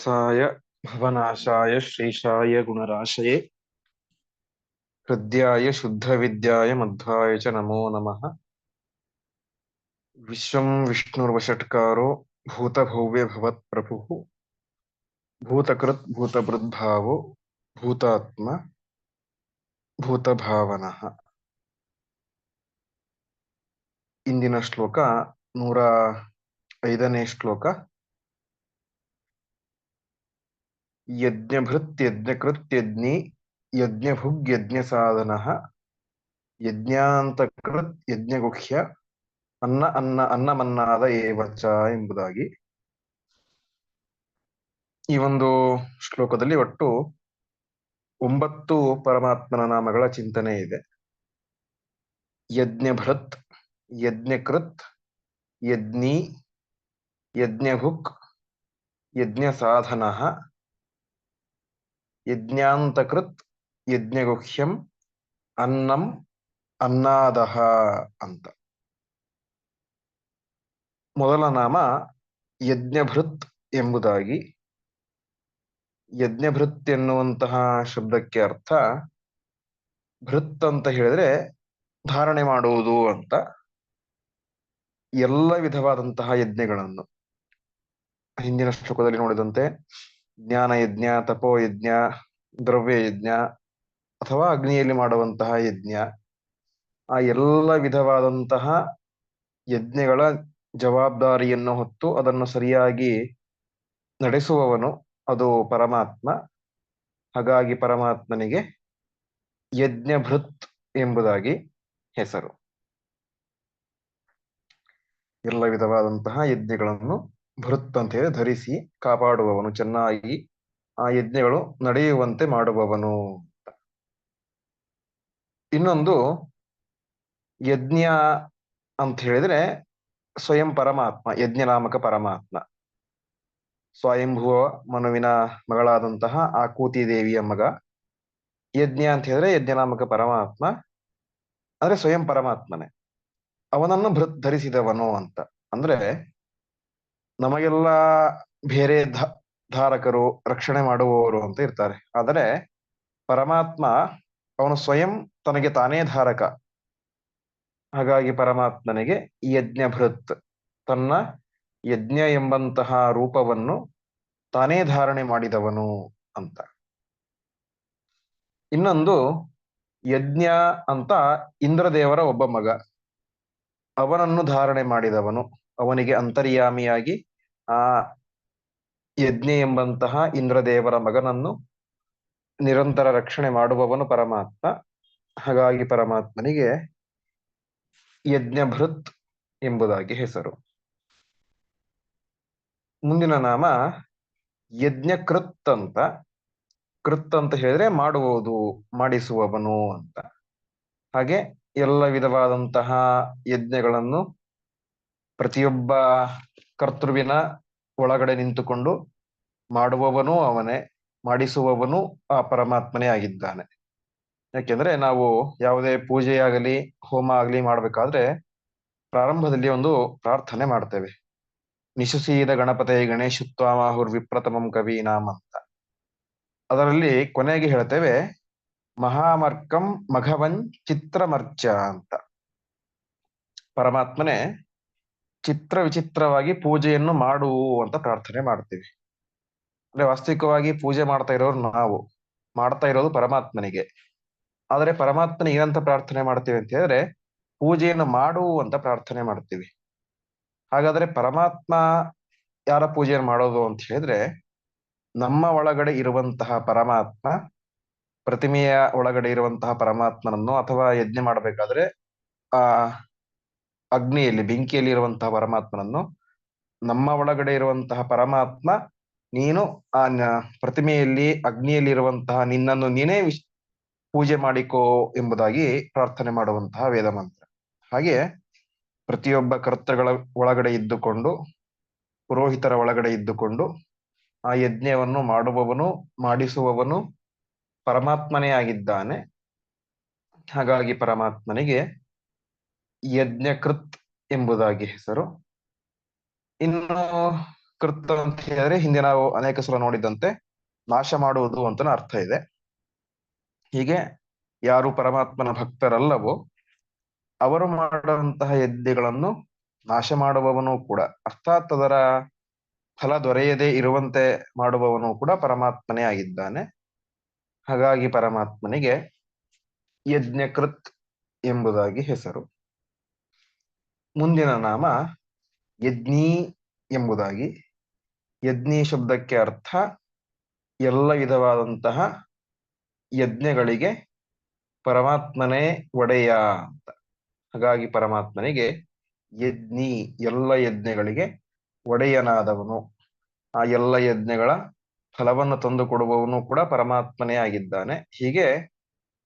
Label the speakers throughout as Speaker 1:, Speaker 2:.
Speaker 1: साय भवनाशाय श्रीशाय गुणराशये हृद्याय शुद्धविद्याय मध्वाय च नमो नमः। विश्वं विष्णुर्वषट्कारो भूतभव्ये भवत्प्रभुः भूतात्म भूतवृद्भावो भूतात्मा भूतभावनः। ಇಂದಿನ श्लोक ನೂರ ಐದನೇ ಯಜ್ಞಭೃತ್ ಯಜ್ಞಕೃತ್ ಯಜ್ಞಿ ಯಜ್ಞಭುಗ್ ಯಜ್ಞ ಸಾಧನ ಯಜ್ಞಾಂತಕೃತ್ ಯಜ್ಞಗುಹ್ಯ, ಅನ್ನ ಅನ್ನ ಅನ್ನಮನ್ನಾದ ಏವಚ ಎಂಬುದಾಗಿ. ಈ ಒಂದು ಶ್ಲೋಕದಲ್ಲಿ ಒಟ್ಟು ಒಂಬತ್ತು ಪರಮಾತ್ಮನ ನಾಮಗಳ ಚಿಂತನೆ ಇದೆ. ಯಜ್ಞಭೃತ್, ಯಜ್ಞಕೃತ್, ಯಜ್ಞಿ ಯಜ್ಞಭುಕ್ ಯಜ್ಞ ಸಾಧನ ಯಜ್ಞಾಂತಕೃತ್ ಯಜ್ಞಗುಹ್ಯಂ ಅನ್ನಂ ಅನ್ನಾದಹ ಅಂತ ಮೊದಲ ನಾಮ ಯಜ್ಞಭೃತ್ ಎಂಬುದಾಗಿ. ಯಜ್ಞಭೃತ್ ಎನ್ನುವಂತಹ ಶಬ್ದಕ್ಕೆ ಅರ್ಥ ಭೃತ್ ಅಂತ ಹೇಳಿದ್ರೆ ಧಾರಣೆ ಮಾಡುವುದು ಅಂತ. ಎಲ್ಲ ವಿಧವಾದಂತಹ ಯಜ್ಞಗಳನ್ನು ಹಿಂದಿನ ಶ್ಲೋಕದಲ್ಲಿ ನೋಡಿದಂತೆ ಜ್ಞಾನ ಯಜ್ಞ, ತಪೋ ಯಜ್ಞ, ದ್ರವ್ಯ ಯಜ್ಞ, ಅಥವಾ ಅಗ್ನಿಯಲ್ಲಿ ಮಾಡುವಂತಹ ಯಜ್ಞ. ಆ ಎಲ್ಲ ವಿಧವಾದಂತಹ ಯಜ್ಞಗಳ ಜವಾಬ್ದಾರಿಯನ್ನು ಹೊತ್ತು ಅದನ್ನು ಸರಿಯಾಗಿ ನಡೆಸುವವನು ಅದು ಪರಮಾತ್ಮ. ಹಾಗಾಗಿ ಪರಮಾತ್ಮನಿಗೆ ಯಜ್ಞಭೃತ್ ಎಂಬುದಾಗಿ ಹೆಸರು. ಎಲ್ಲ ವಿಧವಾದಂತಹ ಯಜ್ಞಗಳನ್ನು ಭೃತ್ ಅಂತ ಹೇಳಿ ಧರಿಸಿ ಕಾಪಾಡುವವನು, ಚೆನ್ನಾಗಿ ಆ ಯಜ್ಞಗಳು ನಡೆಯುವಂತೆ ಮಾಡುವವನು ಇನ್ನೊಂದು ಯಜ್ಞ ಅಂತ ಹೇಳಿದ್ರೆ ಸ್ವಯಂ ಪರಮಾತ್ಮ, ಯಜ್ಞನಾಮಕ ಪರಮಾತ್ಮ. ಸ್ವಯಂಭುವ ಮನುವಿನ ಮಗಳಾದಂತಹ ಆಕೂತಿ ದೇವಿಯ ಮಗ. ಯಜ್ಞ ಅಂತ ಹೇಳಿದ್ರೆ ಯಜ್ಞನಾಮಕ ಪರಮಾತ್ಮ, ಅಂದ್ರೆ ಸ್ವಯಂ ಪರಮಾತ್ಮನೆ. ಅವನನ್ನು ಭೃತ್ ಧರಿಸಿದವನು ಅಂತ. ಅಂದ್ರೆ ನಮಗೆಲ್ಲ ಬೇರೆ ಧಾರಕರು ರಕ್ಷಣೆ ಮಾಡುವವರು ಅಂತ ಇರ್ತಾರೆ. ಆದರೆ ಪರಮಾತ್ಮ ಅವನು ಸ್ವಯಂ ತನಗೆ ತಾನೇ ಧಾರಕ. ಹಾಗಾಗಿ ಪರಮಾತ್ಮನಿಗೆ ಯಜ್ಞ ಭೃತ್ ತನ್ನ ಯಜ್ಞ ಎಂಬಂತಹ ರೂಪವನ್ನು ತಾನೇ ಧಾರಣೆ ಮಾಡಿದವನು ಅಂತ. ಇನ್ನೊಂದು ಯಜ್ಞ ಅಂತ ಇಂದ್ರದೇವರ ಒಬ್ಬ ಮಗ. ಅವನನ್ನು ಧಾರಣೆ ಮಾಡಿದವನು. ಅವನಿಗೆ ಅಂತರ್ಯಾಮಿಯಾಗಿ ಆ ಯಜ್ಞ ಎಂಬಂತಹ ಇಂದ್ರದೇವರ ಮಗನನ್ನು ನಿರಂತರ ರಕ್ಷಣೆ ಮಾಡುವವನು ಪರಮಾತ್ಮ. ಹಾಗಾಗಿ ಪರಮಾತ್ಮನಿಗೆ ಯಜ್ಞಭೃತ್ ಎಂಬುದಾಗಿ ಹೆಸರು. ಮುಂದಿನ ನಾಮ ಯಜ್ಞ ಕೃತ್ ಅಂತ. ಕೃತ್ ಅಂತ ಹೇಳಿದ್ರೆ ಮಾಡುವುದು ಮಾಡಿಸುವವನು ಅಂತ. ಹಾಗೆ ಎಲ್ಲ ವಿಧವಾದಂತಹ ಯಜ್ಞಗಳನ್ನು ಪ್ರತಿಯೊಬ್ಬ ಕರ್ತೃವಿನ ಒಳಗಡೆ ನಿಂತುಕೊಂಡು ಮಾಡುವವನು ಅವನೇ, ಮಾಡಿಸುವವನು ಆ ಪರಮಾತ್ಮನೇ ಆಗಿದ್ದಾನೆ. ಯಾಕೆಂದ್ರೆ ನಾವು ಯಾವುದೇ ಪೂಜೆಯಾಗಲಿ, ಹೋಮ ಆಗಲಿ ಮಾಡ್ಬೇಕಾದ್ರೆ ಪ್ರಾರಂಭದಲ್ಲಿ ಒಂದು ಪ್ರಾರ್ಥನೆ ಮಾಡ್ತೇವೆ. ನಿಶುಸೀದ ಗಣಪತಿ ಗಣೇಶತ್ವಾಮಾಹುರ್ ವಿಪ್ರತಮಂ ಕವಿ ನಾಮ ಅಂತ. ಅದರಲ್ಲಿ ಕೊನೆಗೆ ಹೇಳ್ತೇವೆ, ಮಹಾಮರ್ಕಂ ಮಘವನ್ ಚಿತ್ರಮರ್ಚ ಅಂತ. ಪರಮಾತ್ಮನೇ ಚಿತ್ರ ವಿಚಿತ್ರವಾಗಿ ಪೂಜೆಯನ್ನು ಮಾಡು ಅಂತ ಪ್ರಾರ್ಥನೆ ಮಾಡ್ತೀವಿ. ಅಂದ್ರೆ ವಾಸ್ತವಿಕವಾಗಿ ಪೂಜೆ ಮಾಡ್ತಾ ಇರೋರು ನಾವು, ಮಾಡ್ತಾ ಇರೋದು ಪರಮಾತ್ಮನಿಗೆ. ಆದರೆ ಪರಮಾತ್ಮನ ಏನಂತ ಪ್ರಾರ್ಥನೆ ಮಾಡ್ತೀವಿ ಅಂತ ಹೇಳಿದ್ರೆ ಪೂಜೆಯನ್ನು ಮಾಡು ಅಂತ ಪ್ರಾರ್ಥನೆ ಮಾಡ್ತೀವಿ. ಹಾಗಾದ್ರೆ ಪರಮಾತ್ಮ ಯಾರ ಪೂಜೆಯನ್ನು ಮಾಡೋದು ಅಂತ ಹೇಳಿದ್ರೆ ನಮ್ಮ ಒಳಗಡೆ ಇರುವಂತಹ ಪರಮಾತ್ಮ, ಪ್ರತಿಮೆಯ ಒಳಗಡೆ ಇರುವಂತಹ ಪರಮಾತ್ಮನನ್ನು ಅಥವಾ ಯಜ್ಞ ಮಾಡಬೇಕಾದ್ರೆ ಆ ಅಗ್ನಿಯಲ್ಲಿ ಬೆಂಕಿಯಲ್ಲಿ ಇರುವಂತಹ ಪರಮಾತ್ಮನನ್ನು, ನಮ್ಮ ಒಳಗಡೆ ಇರುವಂತಹ ಪರಮಾತ್ಮ, ನೀನು ಆ ಪ್ರತಿಮೆಯಲ್ಲಿ ಅಗ್ನಿಯಲ್ಲಿ ಇರುವಂತಹ ನಿನ್ನನ್ನು ನೀನೇ ಪೂಜೆ ಮಾಡಿಕೋ ಎಂಬುದಾಗಿ ಪ್ರಾರ್ಥನೆ ಮಾಡುವಂತಹ ವೇದ ಮಂತ್ರ ಹಾಗೆ ಪ್ರತಿಯೊಬ್ಬ ಕರ್ತೃಗಳ ಒಳಗಡೆ ಇದ್ದುಕೊಂಡು, ಪುರೋಹಿತರ ಒಳಗಡೆ ಇದ್ದುಕೊಂಡು, ಆ ಯಜ್ಞವನ್ನು ಮಾಡುವವನು, ಮಾಡಿಸುವವನು ಪರಮಾತ್ಮನೇ ಆಗಿದ್ದಾನೆ. ಹಾಗಾಗಿ ಪರಮಾತ್ಮನಿಗೆ ಯಜ್ಞಕೃತ್ ಎಂಬುದಾಗಿ ಹೆಸರು. ಇನ್ನು ಕೃತ್ ಅಂತ ಹೇಳಿದ್ರೆ ಹಿಂದೆ ನಾವು ಅನೇಕ ಸಲ ನೋಡಿದಂತೆ ನಾಶ ಮಾಡುವುದು ಅಂತ ಅರ್ಥ ಇದೆ. ಹೀಗೆ ಯಾರು ಪರಮಾತ್ಮನ ಭಕ್ತರಲ್ಲವೋ ಅವರು ಮಾಡುವಂತಹ ಯಜ್ಞಗಳನ್ನು ನಾಶ ಮಾಡುವವನು ಕೂಡ, ಅರ್ಥಾತ್ ಅದರ ಫಲ ದೊರೆಯದೇ ಇರುವಂತೆ ಮಾಡುವವನು ಕೂಡ ಪರಮಾತ್ಮನೇ ಆಗಿದ್ದಾನೆ. ಹಾಗಾಗಿ ಪರಮಾತ್ಮನಿಗೆ ಯಜ್ಞಕೃತ್ ಎಂಬುದಾಗಿ ಹೆಸರು. ಮುಂದಿನ ನಾಮ ಯಜ್ಞಿ ಎಂಬುದಾಗಿ. ಯಜ್ಞಿ ಶಬ್ದಕ್ಕೆ ಅರ್ಥ ಎಲ್ಲ ವಿಧವಾದಂತಹ ಯಜ್ಞಗಳಿಗೆ ಪರಮಾತ್ಮನೇ ಒಡೆಯ ಅಂತ. ಹಾಗಾಗಿ ಪರಮಾತ್ಮನಿಗೆ ಯಜ್ಞಿ ಎಲ್ಲ ಯಜ್ಞಗಳಿಗೆ ಒಡೆಯನಾದವನು. ಆ ಎಲ್ಲ ಯಜ್ಞಗಳ ಫಲವನ್ನು ತಂದು ಕೊಡುವವನು ಕೂಡ ಪರಮಾತ್ಮನೇ ಆಗಿದ್ದಾನೆ. ಹೀಗೆ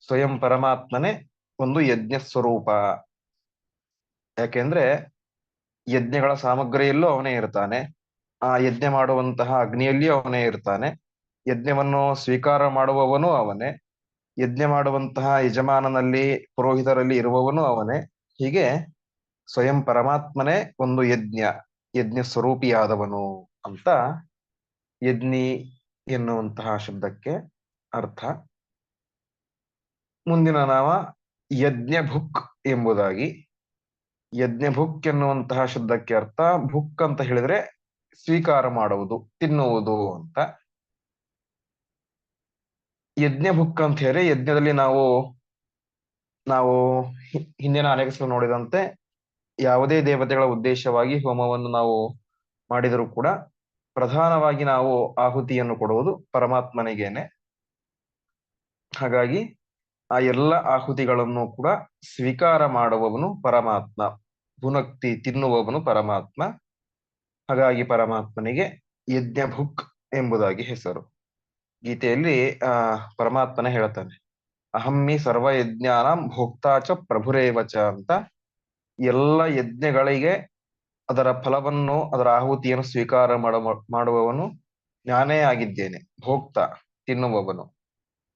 Speaker 1: ಸ್ವಯಂ ಪರಮಾತ್ಮನೇ ಒಂದು ಯಜ್ಞ ಸ್ವರೂಪ ಯಾಕೆಂದ್ರೆ ಯಜ್ಞಗಳ ಸಾಮಗ್ರಿಯಲ್ಲೂ ಅವನೇ ಇರ್ತಾನೆ. ಆ ಯಜ್ಞ ಮಾಡುವಂತಹ ಅಗ್ನಿಯಲ್ಲಿಯೂ ಅವನೇ ಇರ್ತಾನೆ. ಯಜ್ಞವನ್ನು ಸ್ವೀಕಾರ ಮಾಡುವವನು ಅವನೇ. ಯಜ್ಞ ಮಾಡುವಂತಹ ಯಜಮಾನನಲ್ಲಿ, ಪುರೋಹಿತರಲ್ಲಿ ಇರುವವನು ಅವನೇ. ಹೀಗೆ ಸ್ವಯಂ ಪರಮಾತ್ಮನೇ ಒಂದು ಯಜ್ಞ ಯಜ್ಞ ಸ್ವರೂಪಿಯಾದವನು ಅಂತ ಯಜ್ಞಿ ಎನ್ನುವಂತಹ ಶಬ್ದಕ್ಕೆ ಅರ್ಥ. ಮುಂದಿನ ನಾಮ ಯಜ್ಞ ಭುಕ್ ಎಂಬುದಾಗಿ. ಯಜ್ಞ ಭುಕ್ ಎನ್ನುವಂತಹ ಶಬ್ದಕ್ಕೆ ಅರ್ಥ ಭುಕ್ ಅಂತ ಹೇಳಿದ್ರೆ ಸ್ವೀಕಾರ ಮಾಡುವುದು, ತಿನ್ನುವುದು ಅಂತ. ಯಜ್ಞ ಭುಕ್ ಅಂತ ಹೇಳಿ ಯಜ್ಞದಲ್ಲಿ ನಾವು ನಾವು ಹಿಂದಿನ ಅನೇಕ ನೋಡಿದಂತೆ ಯಾವುದೇ ದೇವತೆಗಳ ಉದ್ದೇಶವಾಗಿ ಹೋಮವನ್ನು ನಾವು ಮಾಡಿದರೂ ಕೂಡ ಪ್ರಧಾನವಾಗಿ ನಾವು ಆಹುತಿಯನ್ನು ಕೊಡುವುದು ಪರಮಾತ್ಮನಿಗೇನೆ. ಹಾಗಾಗಿ ಆ ಎಲ್ಲ ಆಹುತಿಗಳನ್ನು ಕೂಡ ಸ್ವೀಕಾರ ಮಾಡುವವನು ಪರಮಾತ್ಮ. ಭುನಕ್ತಿ ತಿನ್ನುವವನು ಪರಮಾತ್ಮ. ಹಾಗಾಗಿ ಪರಮಾತ್ಮನಿಗೆ ಯಜ್ಞ ಭುಕ್ ಎಂಬುದಾಗಿ ಹೆಸರು. ಗೀತೆಯಲ್ಲಿ, ಆ, ಪರಮಾತ್ಮನೇ ಹೇಳ್ತಾನೆ. ಅಹಮ್ಮಿ ಸರ್ವ ಯಜ್ಞಾನ ಭೋಕ್ತಾಚ ಪ್ರಭುರೇವಚ ಅಂತ. ಎಲ್ಲ ಯಜ್ಞಗಳಿಗೆ ಅದರ ಫಲವನ್ನು, ಅದರ ಆಹುತಿಯನ್ನು ಸ್ವೀಕಾರ ಮಾಡ, ಮಾಡುವವನು ನಾನೇ ಆಗಿದ್ದೇನೆ. ಭೋಕ್ತ ತಿನ್ನುವವನು.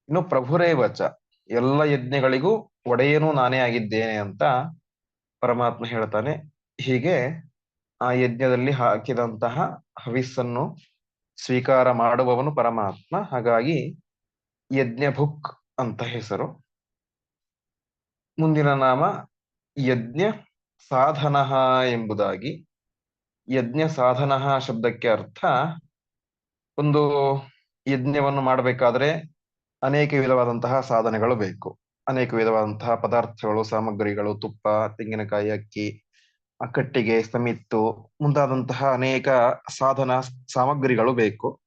Speaker 1: ಇನ್ನು ಪ್ರಭುರೇವಚ, ಎಲ್ಲ ಯಜ್ಞಗಳಿಗೂ ಒಡೆಯನು ನಾನೇ ಆಗಿದ್ದೇನೆ ಅಂತ ಪರಮಾತ್ಮ ಹೇಳ್ತಾನೆ, ಹೀಗೆ ಆ ಯಜ್ಞದಲ್ಲಿ ಹಾಕಿದಂತಹ ಹವಿಸ್ಸನ್ನು ಸ್ವೀಕಾರ ಮಾಡುವವನು ಪರಮಾತ್ಮ. ಹಾಗಾಗಿ ಯಜ್ಞ ಭುಕ್ ಅಂತ ಹೆಸರು. ಮುಂದಿನ ನಾಮ ಯಜ್ಞ ಸಾಧನ ಎಂಬುದಾಗಿ. ಯಜ್ಞ ಸಾಧನ ಶಬ್ದಕ್ಕೆ ಅರ್ಥ ಒಂದು ಯಜ್ಞವನ್ನು ಮಾಡಬೇಕಾದ್ರೆ ಅನೇಕ ವಿಧವಾದಂತಹ ಸಾಧನೆಗಳು ಬೇಕು. ಅನೇಕ ವಿಧವಾದಂತಹ ಪದಾರ್ಥಗಳು, ಸಾಮಗ್ರಿಗಳು, ತುಪ್ಪ, ತೆಂಗಿನಕಾಯಿ, ಅಕ್ಕಿ ಕಟ್ಟಿಗೆ, ಸಮಿತ್ತು ಮುಂತಾದಂತಹ ಅನೇಕ ಸಾಧನ ಸಾಮಗ್ರಿಗಳು ಬೇಕು.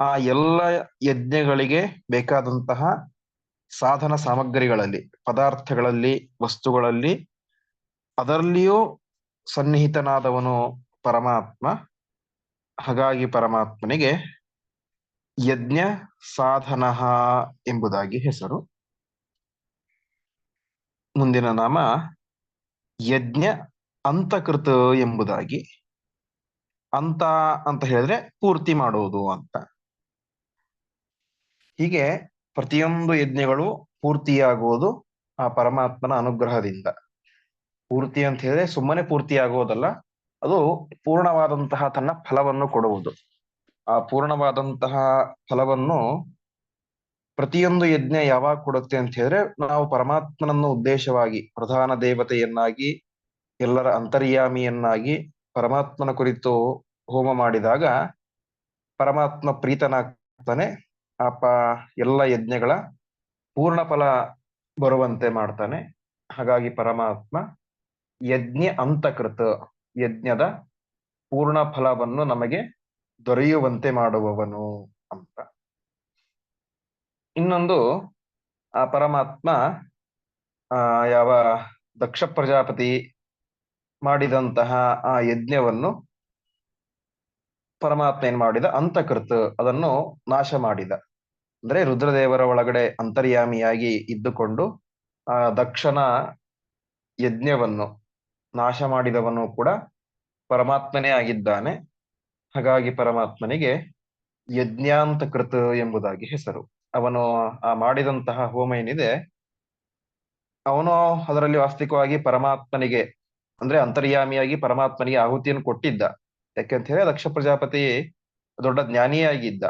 Speaker 1: ಆ ಎಲ್ಲ ಯಜ್ಞಗಳಿಗೆ ಬೇಕಾದಂತಹ ಸಾಧನ ಸಾಮಗ್ರಿಗಳಲ್ಲಿ, ಪದಾರ್ಥಗಳಲ್ಲಿ, ವಸ್ತುಗಳಲ್ಲಿ ಅದರಲ್ಲಿಯೂ ಸನ್ನಿಹಿತನಾದವನು ಪರಮಾತ್ಮ. ಹಾಗಾಗಿ ಪರಮಾತ್ಮನಿಗೆ ಯಜ್ಞ ಸಾಧನ ಎಂಬುದಾಗಿ ಹೆಸರು. ಮುಂದಿನ ನಾಮ ಯಜ್ಞ ಅಂತಕೃತ ಎಂಬುದಾಗಿ. ಅಂತ ಅಂತ ಹೇಳಿದ್ರೆ ಪೂರ್ತಿ ಮಾಡುವುದು ಅಂತ. ಹೀಗೆ ಪ್ರತಿಯೊಂದು ಯಜ್ಞಗಳು ಪೂರ್ತಿಯಾಗುವುದು ಆ ಪರಮಾತ್ಮನ ಅನುಗ್ರಹದಿಂದ. ಪೂರ್ತಿ ಅಂತ ಹೇಳಿದ್ರೆ ಸುಮ್ಮನೆ ಪೂರ್ತಿ ಆಗುವುದಲ್ಲ ಅದು ಪೂರ್ಣವಾದಂತಹ ತನ್ನ ಫಲವನ್ನು ಕೊಡುವುದು. ಆ ಪೂರ್ಣವಾದಂತಹ ಫಲವನ್ನು ಪ್ರತಿಯೊಂದು ಯಜ್ಞ ಯಾವಾಗ ಕೊಡುತ್ತೆ ಅಂತ ಹೇಳಿದ್ರೆ, ನಾವು ಪರಮಾತ್ಮನನ್ನು ಉದ್ದೇಶವಾಗಿ, ಪ್ರಧಾನ ದೇವತೆಯನ್ನಾಗಿ, ಎಲ್ಲರ ಅಂತರ್ಯಾಮಿಯನ್ನಾಗಿ ಪರಮಾತ್ಮನ ಕುರಿತು ಹೋಮ ಮಾಡಿದಾಗ ಪರಮಾತ್ಮ ಪ್ರೀತನಾಗ್ತಾನೆ. ಆ ಪ ಎಲ್ಲ ಯಜ್ಞಗಳ ಪೂರ್ಣ ಫಲ ಬರುವಂತೆ ಮಾಡ್ತಾನೆ. ಹಾಗಾಗಿ ಪರಮಾತ್ಮ ಯಜ್ಞ ಅಂತಕೃತ, ಯಜ್ಞದ ಪೂರ್ಣ ಫಲವನ್ನು ನಮಗೆ ದೊರೆಯುವಂತೆ ಮಾಡುವವನು ಅಂತ. ಇನ್ನೊಂದು, ಆ ಪರಮಾತ್ಮ ಯಾವ ದಕ್ಷ ಪ್ರಜಾಪತಿ ಮಾಡಿದಂತಹ ಆ ಯಜ್ಞವನ್ನು ಪರಮಾತ್ಮ ಏನ್ ಮಾಡಿದ? ಅಂತಕೃತ, ಅದನ್ನು ನಾಶ ಮಾಡಿದ. ಅಂದ್ರೆ ರುದ್ರದೇವರ ಒಳಗಡೆ ಅಂತರ್ಯಾಮಿಯಾಗಿ ಇದ್ದುಕೊಂಡು, ಆ ದಕ್ಷನ ಯಜ್ಞವನ್ನು ನಾಶ ಮಾಡಿದವನು ಕೂಡ ಪರಮಾತ್ಮನೇ ಆಗಿದ್ದಾನೆ. ಹಾಗಾಗಿ ಪರಮಾತ್ಮನಿಗೆ ಯಜ್ಞಾಂತಕೃತ ಎಂಬುದಾಗಿ ಹೆಸರು. ಅವನು ಮಾಡಿದಂತಹ ಹೋಮ ಏನಿದೆ ಅವನು ಅದರಲ್ಲಿ ವಾಸ್ತವಿಕವಾಗಿ ಪರಮಾತ್ಮನಿಗೆ, ಅಂದ್ರೆ ಅಂತರ್ಯಾಮಿಯಾಗಿ ಪರಮಾತ್ಮನಿಗೆ ಆಹುತಿಯನ್ನು ಕೊಟ್ಟಿದ್ದ. ಯಾಕೆಂತ ಹೇಳಿ ದಕ್ಷ ಪ್ರಜಾಪತಿ ದೊಡ್ಡ ಜ್ಞಾನಿಯಾಗಿದ್ದ.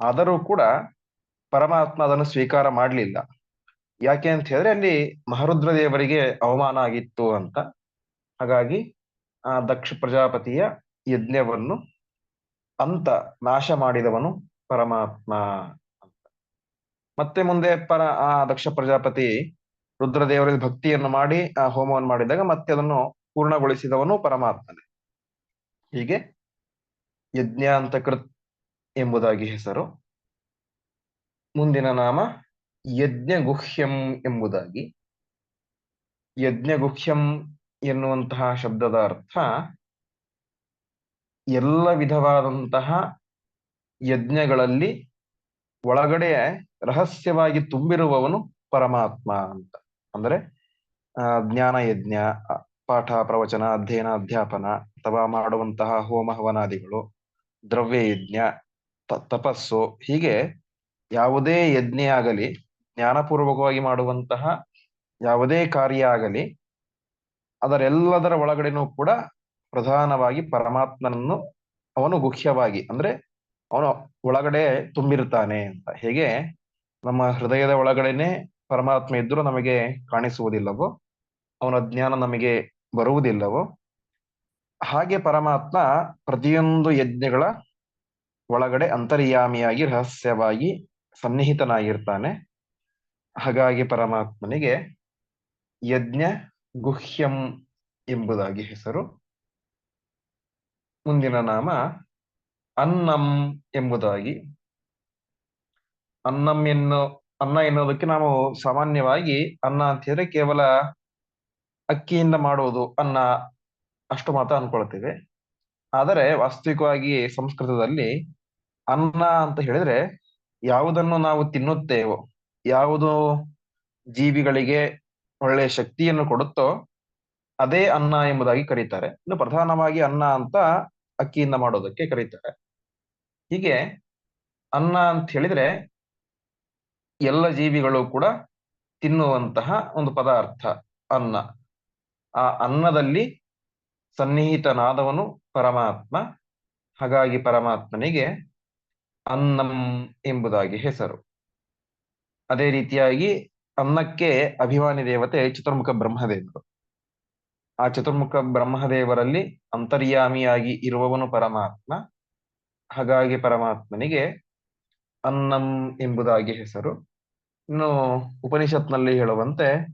Speaker 1: ಆದರೂ ಕೂಡ ಪರಮಾತ್ಮ ಅದನ್ನು ಸ್ವೀಕಾರ ಮಾಡಲಿಲ್ಲ. ಯಾಕೆ ಅಂತ ಹೇಳಿದ್ರೆ, ಅಲ್ಲಿ ಮಹರುದ್ರ ದೇವರಿಗೆ ಅವಮಾನ ಆಗಿತ್ತು ಅಂತ. ಹಾಗಾಗಿ, ಆ, ದಕ್ಷ ಪ್ರಜಾಪತಿಯ ಯಜ್ಞವನ್ನು ಅಂತ ನಾಶ ಮಾಡಿದವನು ಪರಮಾತ್ಮ. ಮತ್ತೆ ಮುಂದೆ ಪರ, ಆ, ದಕ್ಷ ಪ್ರಜಾಪತಿ ರುದ್ರದೇವರಲ್ಲಿ ಭಕ್ತಿಯನ್ನು ಮಾಡಿ, ಆ, ಹೋಮವನ್ನು ಮಾಡಿದಾಗ ಮತ್ತೆ ಅದನ್ನು ಪೂರ್ಣಗೊಳಿಸಿದವನು ಪರಮಾತ್ಮನೇ. ಹೀಗೆ ಯಜ್ಞಾಂತಕೃತ್ ಎಂಬುದಾಗಿ ಹೆಸರು. ಮುಂದಿನ ನಾಮ ಯಜ್ಞ ಗುಹ್ಯಂ ಎಂಬುದಾಗಿ. ಯಜ್ಞ ಗುಹ್ಯಂ ಎನ್ನುವಂತಹ ಶಬ್ದದ ಅರ್ಥ ಎಲ್ಲ ವಿಧವಾದಂತಹ ಯಜ್ಞಗಳಲ್ಲಿ ಒಳಗಡೆ ರಹಸ್ಯವಾಗಿ ತುಂಬಿರುವವನು ಪರಮಾತ್ಮ ಅಂತ. ಅಂದ್ರೆ ಜ್ಞಾನ ಯಜ್ಞ ಪಾಠ, ಪ್ರವಚನ, ಅಧ್ಯಯನ, ಅಧ್ಯಾಪನ ಅಥವಾ ಮಾಡುವಂತಹ ಹೋಮ ಹವನಾದಿಗಳು, ದ್ರವ್ಯ ಯಜ್ಞ ತಪಸ್ಸು, ಹೀಗೆ ಯಾವುದೇ ಯಜ್ಞ ಆಗಲಿ, ಜ್ಞಾನಪೂರ್ವಕವಾಗಿ ಮಾಡುವಂತಹ ಯಾವುದೇ ಕಾರ್ಯ ಆಗಲಿ, ಅದರೆಲ್ಲದರ ಒಳಗಡೆನೂ ಕೂಡ ಪ್ರಧಾನವಾಗಿ ಪರಮಾತ್ಮನನ್ನು ಅವನು ಮುಖ್ಯವಾಗಿ, ಅಂದ್ರೆ ಅವನು ಒಳಗಡೆ ತುಂಬಿರ್ತಾನೆ ಅಂತ. ಹೇಗೆ? ನಮ್ಮ ಹೃದಯದ ಒಳಗಡೆನೆ ಪರಮಾತ್ಮ ಇದ್ರೂ ನಮಗೆ ಕಾಣಿಸುವುದಿಲ್ಲವೋ, ಅವನ ಜ್ಞಾನ ನಮಗೆ ಬರುವುದಿಲ್ಲವೋ, ಹಾಗೆ ಪರಮಾತ್ಮ ಪ್ರತಿಯೊಂದು ಯಜ್ಞಗಳ ಒಳಗಡೆ ಅಂತರ್ಯಾಮಿಯಾಗಿ, ರಹಸ್ಯವಾಗಿ ಸನ್ನಿಹಿತನಾಗಿರ್ತಾನೆ. ಹಾಗಾಗಿ ಪರಮಾತ್ಮನಿಗೆ ಯಜ್ಞ ಗುಹ್ಯಂ ಎಂಬುದಾಗಿ ಹೆಸರು. ಮುಂದಿನ ನಾಮ ಅನ್ನಂ ಎಂಬುದಾಗಿ. ಅನ್ನಂ ಎನ್ನು, ಅನ್ನ ಎನ್ನುವುದಕ್ಕೆ ನಾವು ಸಾಮಾನ್ಯವಾಗಿ ಅನ್ನ ಅಂತ ಹೇಳಿದ್ರೆ ಕೇವಲ ಅಕ್ಕಿಯಿಂದ ಮಾಡುವುದು ಅನ್ನ ಅಷ್ಟು ಮಾತ್ರ ಅನ್ಕೊಳ್ತೇವೆ ಆದರೆ ವಾಸ್ತವಿಕವಾಗಿ ಸಂಸ್ಕೃತದಲ್ಲಿ ಅನ್ನ ಅಂತ ಹೇಳಿದ್ರೆ ಯಾವುದನ್ನು ನಾವು ತಿನ್ನುತ್ತೇವೋ, ಯಾವುದು ಜೀವಿಗಳಿಗೆ ಒಳ್ಳೆಯ ಶಕ್ತಿಯನ್ನು ಕೊಡುತ್ತೋ ಅದೇ ಅನ್ನ ಎಂಬುದಾಗಿ ಕರೀತಾರೆ. ಇನ್ನು ಪ್ರಧಾನವಾಗಿ ಅನ್ನ ಅಂತ ಅಕ್ಕಿಯಿಂದ ಮಾಡೋದಕ್ಕೆ ಕರೀತಾರೆ. ಹೀಗೆ ಅನ್ನ ಅಂತ ಹೇಳಿದ್ರೆ ಎಲ್ಲ ಜೀವಿಗಳು ಕೂಡ ತಿನ್ನುವಂತಹ ಒಂದು ಪದಾರ್ಥ ಅನ್ನ. ಆ ಅನ್ನದಲ್ಲಿ ಸನ್ನಿಹಿತನಾದವನು ಪರಮಾತ್ಮ, ಹಾಗಾಗಿ ಪರಮಾತ್ಮನಿಗೆ ಅನ್ನಂ ಎಂಬುದಾಗಿ ಹೆಸರು. ಅದೇ ರೀತಿಯಾಗಿ ಅನ್ನಕ್ಕೆ ಅಭಿಮಾನಿ ದೇವತೆ ಚತುರ್ಮುಖ ಬ್ರಹ್ಮದೇವರು. ಆ ಚತುರ್ಮುಖ ಬ್ರಹ್ಮದೇವರಲ್ಲಿ ಅಂತರ್ಯಾಮಿಯಾಗಿ ಇರುವವನು ಪರಮಾತ್ಮ ಹಾಗಾಗಿ ಪರಮಾತ್ಮನಿಗೆ ಅನ್ನಂ ಎಂಬುದಾಗಿ ಹೆಸರು. ಇನ್ನು ಉಪನಿಷತ್ನಲ್ಲಿ ಹೇಳುವಂತೆ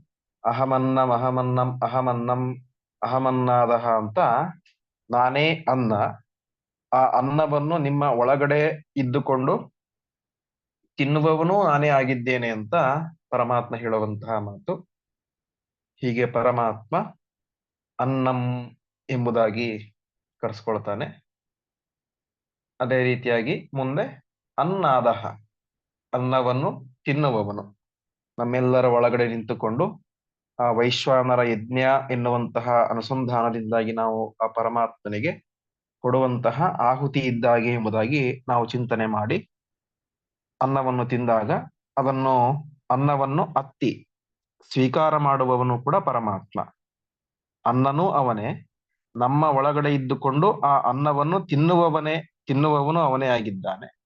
Speaker 1: ಅಹಮನ್ನಂ ಅಹಮನ್ನಂ ಅಹಮನ್ನಂ ಅಹಮನ್ನಾದಹ ಅಂತ ನಾನೇ ಅನ್ನ. ಆ ಅನ್ನವನ್ನು ನಿಮ್ಮ ಒಳಗಡೆ ಇದ್ದುಕೊಂಡು ತಿನ್ನುವವನು ನಾನೇ ಆಗಿದ್ದೇನೆ ಅಂತ ಪರಮಾತ್ಮ ಹೇಳುವಂತಹ ಮಾತು. ಹೀಗೆ ಪರಮಾತ್ಮ ಅನ್ನಂ ಎಂಬುದಾಗಿ ಕರೆಸ್ಕೊಳ್ತಾನೆ. ಅದೇ ರೀತಿಯಾಗಿ ಮುಂದೆ ಅನ್ನಾದಹ, ಅನ್ನವನ್ನು ತಿನ್ನುವವನು. ನಮ್ಮೆಲ್ಲರ ಒಳಗಡೆ ನಿಂತುಕೊಂಡು ಆ ವೈಶ್ವಾನರ ಯಜ್ಞ ಎನ್ನುವಂತಹ ಅನುಸಂಧಾನದಿಂದಾಗಿ ನಾವು ಆ ಪರಮಾತ್ಮನಿಗೆ ಕೊಡುವಂತಹ ಆಹುತಿ ಇದ್ದಾಗೆ ಎಂಬುದಾಗಿ ನಾವು ಚಿಂತನೆ ಮಾಡಿ ಅನ್ನವನ್ನು ತಿಂದಾಗ ಅದನ್ನು, ಅನ್ನವನ್ನು ಅತ್ತಿ ಸ್ವೀಕಾರ ಮಾಡುವವನು ಕೂಡ ಪರಮಾತ್ಮ. ಅನ್ನನೂ ಅವನೇ. ನಮ್ಮ ಒಳಗಡೆ ಇದ್ದುಕೊಂಡು ಆ ಅನ್ನವನ್ನು ತಿನ್ನುವವನೇ ತಿನ್ನುವವನು ಅವನೇ ಆಗಿದ್ದಾನೆ.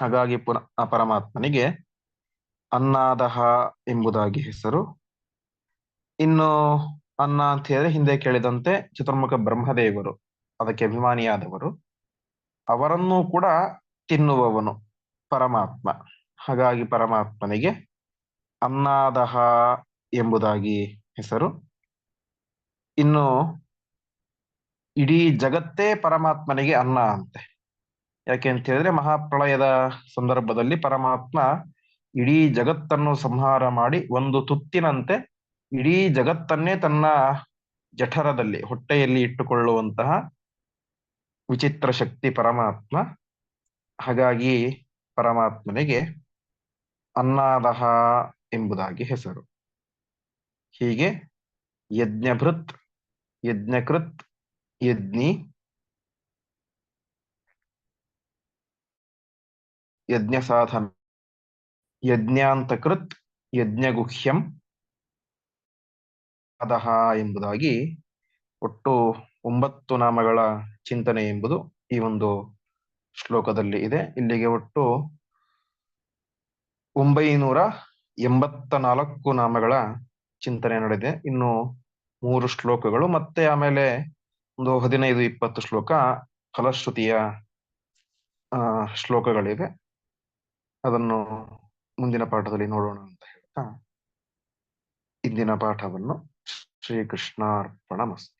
Speaker 1: ಹಾಗಾಗಿ ಪುನಃ ಪರಮಾತ್ಮನಿಗೆ ಅನ್ನಾದಹ ಎಂಬುದಾಗಿ ಹೆಸರು. ಇನ್ನು ಅನ್ನ ಅಂತ ಹೇಳಿದ್ರೆ ಹಿಂದೆ ಕೇಳಿದಂತೆ ಚತುರ್ಮುಖ ಬ್ರಹ್ಮದೇವರು, ಅದಕ್ಕೆ ಅಭಿಮಾನಿಯಾದವರು, ಅವರನ್ನು ಕೂಡ ತಿನ್ನುವವನು ಪರಮಾತ್ಮ. ಹಾಗಾಗಿ ಪರಮಾತ್ಮನಿಗೆ ಅನ್ನಾದಹ ಎಂಬುದಾಗಿ ಹೆಸರು. ಇನ್ನು ಇಡೀ ಜಗತ್ತೇ ಪರಮಾತ್ಮನಿಗೆ ಅನ್ನ ಅಂತೆ. ಯಾಕೆ ಅಂತ ಹೇಳಿದ್ರೆ ಮಹಾಪ್ರಳಯದ ಸಂದರ್ಭದಲ್ಲಿ ಪರಮಾತ್ಮ ಇಡೀ ಜಗತ್ತನ್ನು ಸಂಹಾರ ಮಾಡಿ ಒಂದು ತುತ್ತಿನಂತೆ ಇಡೀ ಜಗತ್ತನ್ನೇ ತನ್ನ ಜಠರದಲ್ಲಿ, ಹೊಟ್ಟೆಯಲ್ಲಿ ಇಟ್ಟುಕೊಳ್ಳುವಂತಹ ವಿಚಿತ್ರ ಶಕ್ತಿ ಪರಮಾತ್ಮ. ಹಾಗಾಗಿ ಪರಮಾತ್ಮನಿಗೆ ಅನ್ನಾದಹ ಎಂಬುದಾಗಿ ಹೆಸರು. ಹೀಗೆ ಯಜ್ಞಭೃತ್, ಯಜ್ಞಕೃತ್ ಯಜ್ಞಿ ಯಜ್ಞ ಸಾಧನ. ಯಜ್ಞಾಂತಕೃತ್ ಯಜ್ಞಗುಹ್ಯಂ ಅದಹ ಎಂಬುದಾಗಿ ಒಟ್ಟು ಒಂಬತ್ತು ನಾಮಗಳ ಚಿಂತನೆ ಎಂಬುದು ಈ ಒಂದು ಶ್ಲೋಕದಲ್ಲಿ ಇದೆ. ಇಲ್ಲಿಗೆ ಒಟ್ಟು ಒಂಬೈನೂರ ಎಂಬತ್ತ ನಾಲ್ಕು ನಾಮಗಳ ಚಿಂತನೆ ನಡೆದಿದೆ. ಇನ್ನು ಮೂರು ಶ್ಲೋಕಗಳು. ಮತ್ತೆ ಆಮೇಲೆ ಒಂದು ಹದಿನೈದು ಇಪ್ಪತ್ತು ಶ್ಲೋಕ ಫಲಶ್ರುತಿಯ ಶ್ಲೋಕಗಳಿವೆ. ಅದನ್ನು ಮುಂದಿನ ಪಾಠದಲ್ಲಿ ನೋಡೋಣ ಅಂತ ಹೇಳ್ತಾ, ಇಂದಿನ ಪಾಠವನ್ನು ಶ್ರೀಕೃಷ್ಣಾರ್ಪಣ ಮಸ್ತು